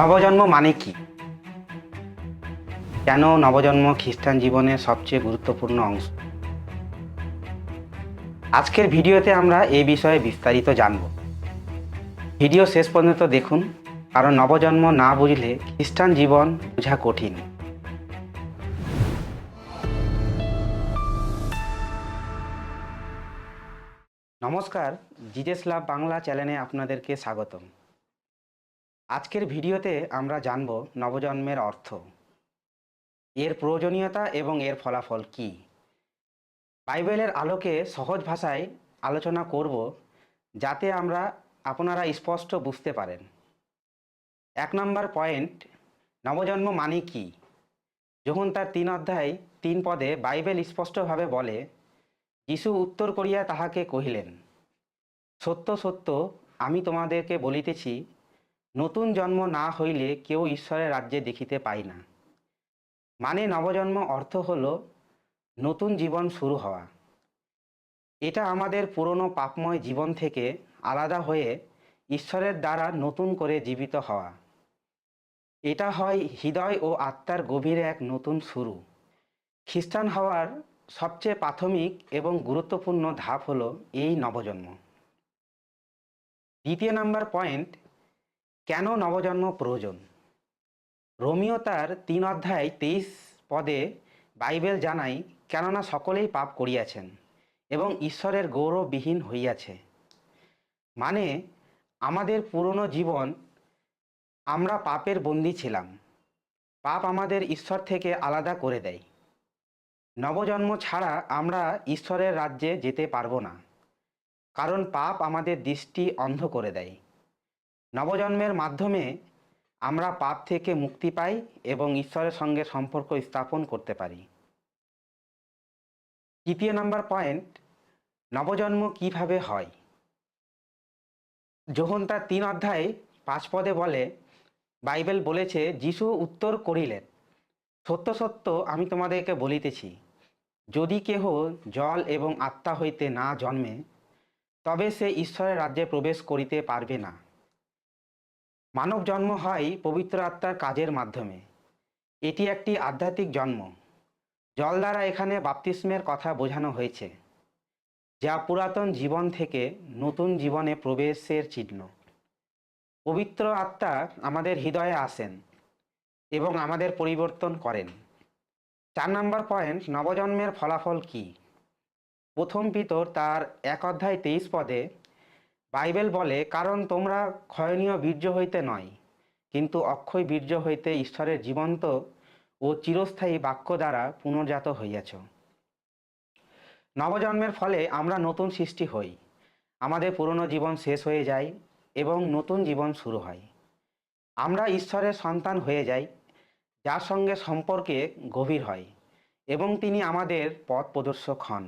নবজন্ম মানে কি? কেন নবজন্ম খ্রিস্টান জীবনের সবচেয়ে গুরুত্বপূর্ণ অংশ? আজকের ভিডিওতে আমরা এই বিষয়ে বিস্তারিত জানব। ভিডিও শেষ পর্যন্ত দেখুন, কারণ নবজন্ম না বুঝলে খ্রিস্টান জীবন বোঝা কঠিন। নমস্কার জিজেস লাভ বাংলা চ্যানেলে আপনাদেরকে স্বাগতম। আজকের ভিডিওতে আমরা জানব নবজন্মের অর্থ। এর প্রয়োজনীয়তা এবং এর ফলাফল কি? বাইবেলের আলোকে সহজ ভাষায় আলোচনা করব, যাতে আমরা আপনারা স্পষ্ট বুঝতে পারেন। এক নম্বর পয়েন্ট, নবজন্ম মানে কি? যখন তার তিন অধ্যায়, তিন পদে বাইবেল স্পষ্টভাবে বলে, যিশু উত্তর করিয়া তাহাকে কহিলেন, সত্য সত্য, আমি তোমাদেরকে বলিতেছি নতুন জন্ম না হইলে কেউ ঈশ্বরের রাজ্যে দেখিতে পায় না। মানে নবজন্ম অর্থ হল নতুন জীবন শুরু হওয়া। এটা আমাদের পুরনো পাপময় জীবন থেকে আলাদা হয়ে ঈশ্বরের দ্বারা নতুন করে জীবিত হওয়া। এটা হয় হৃদয় ও আত্মার গভীরে এক নতুন শুরু। খ্রিস্টান হওয়ার সবচেয়ে প্রাথমিক এবং গুরুত্বপূর্ণ ধাপ হলো এই নবজন্ম। দ্বিতীয় নাম্বার পয়েন্ট কেন নবজন্ম প্রয়োজন? রোমিও তার তিন অধ্যায় তেইশ পদে বাইবেল জানাই কেননা সকলেই পাপ করিয়াছেন এবং ঈশ্বরের গৌরববিহীন হইয়াছে। মানে আমাদের পুরনো জীবন আমরা পাপের বন্দী ছিলাম। পাপ আমাদের ঈশ্বর থেকে আলাদা করে দেয়। নবজন্ম ছাড়া আমরা ঈশ্বরের রাজ্যে যেতে পারব না, কারণ পাপ আমাদের দৃষ্টি অন্ধ করে দেয়। নবজন্মের মাধ্যমে আমরা পাপ থেকে মুক্তি পাই এবং ঈশ্বরের সঙ্গে সম্পর্ক স্থাপন করতে পারি। তৃতীয় নাম্বার পয়েন্ট, নবজন্ম কীভাবে হয়? যখন তার তিন অধ্যায় পাঁচ পদে বলে, বাইবেল বলেছে, যিশু উত্তর করিলেন, সত্য সত্য আমি তোমাদেরকে বলিতেছি, যদি কেহ জল এবং আত্মা হইতে না জন্মে, তবে সে ঈশ্বরের রাজ্যে প্রবেশ করিতে পারবে না। মানব জন্ম হয় পবিত্র আত্মার কাজের মাধ্যমে। এটি একটি আধ্যাত্মিক জন্ম, জল দ্বারা এখানে বাপ্তিস্মের কথা বোঝানো হয়েছে, যা পুরাতন জীবন থেকে নতুন জীবনে প্রবেশের চিহ্ন। পবিত্র আত্মা আমাদের হৃদয়ে আসেন এবং আমাদের পরিবর্তন করেন। চার নম্বর পয়েন্ট, নবজন্মের ফলাফল কি? প্রথম পিতর তার এক অধ্যায় তেইশ পদে বাইবেল বলে, কারণ তোমরা ক্ষয়নীয় বীর্য হইতে নয়, কিন্তু অক্ষয় বীর্য হইতে ঈশ্বরের জীবন্ত ও চিরস্থায়ী বাক্য দ্বারা পুনর্জাত হইয়াছ। নবজন্মের ফলে আমরা নতুন সৃষ্টি হই, আমাদের পুরনো জীবন শেষ হয়ে যায় এবং নতুন জীবন শুরু হয়। আমরা ঈশ্বরের সন্তান হয়ে যাই, যার সঙ্গে সম্পর্কে গভীর হয় এবং তিনি আমাদের পথ প্রদর্শক হন।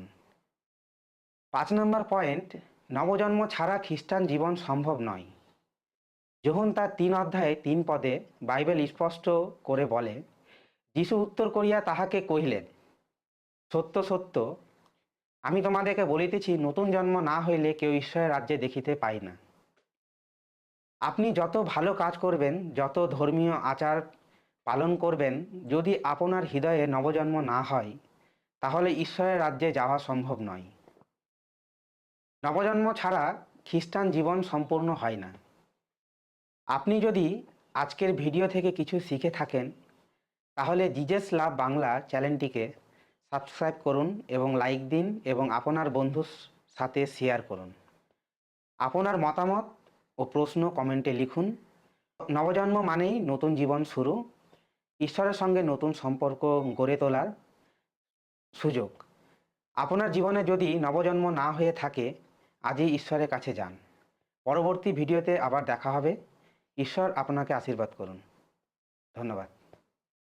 পাঁচ নম্বর পয়েন্ট নবজন্ম ছাড়া খ্রিস্টান জীবন সম্ভব নয়। যখন তার তিন অধ্যায়ে তিন পদে বাইবেল স্পষ্ট করে বলে, যিশু উত্তর করিয়া তাহাকে কহিলেন, সত্য সত্য, আমি তোমাদেরকে বলিতেছি, নতুন জন্ম না হইলে কেউ ঈশ্বরের রাজ্যে দেখিতে পায় না। আপনি যত ভালো কাজ করবেন, যত ধর্মীয় আচার পালন করবেন, যদি আপনার হৃদয়ে নবজন্ম না হয়, তাহলে ঈশ্বরের রাজ্যে যাওয়া সম্ভব নয়। নবজন্ম ছাড়া খ্রিস্টান জীবন সম্পূর্ণ হয় না। আপনি যদি আজকের ভিডিও থেকে কিছু শিখে থাকেন, তাহলে জিজেস লাভ বাংলা চ্যানেলটিকে সাবস্ক্রাইব করুন এবং লাইক দিন এবং আপনার বন্ধুর সাথে শেয়ার করুন। আপনার মতামত ও প্রশ্ন কমেন্টে লিখুন। নবজন্ম মানেই নতুন জীবন শুরু, ঈশ্বরের সঙ্গে নতুন সম্পর্ক গড়ে তোলার সুযোগ। আপনার জীবনে যদি নবজন্ম না হয়ে থাকে আজই ঈশ্বরের কাছে যান। পরবর্তী ভিডিওতে আবার দেখা হবে। ঈশ্বর আপনাকে আশীর্বাদ করুন। ধন্যবাদ।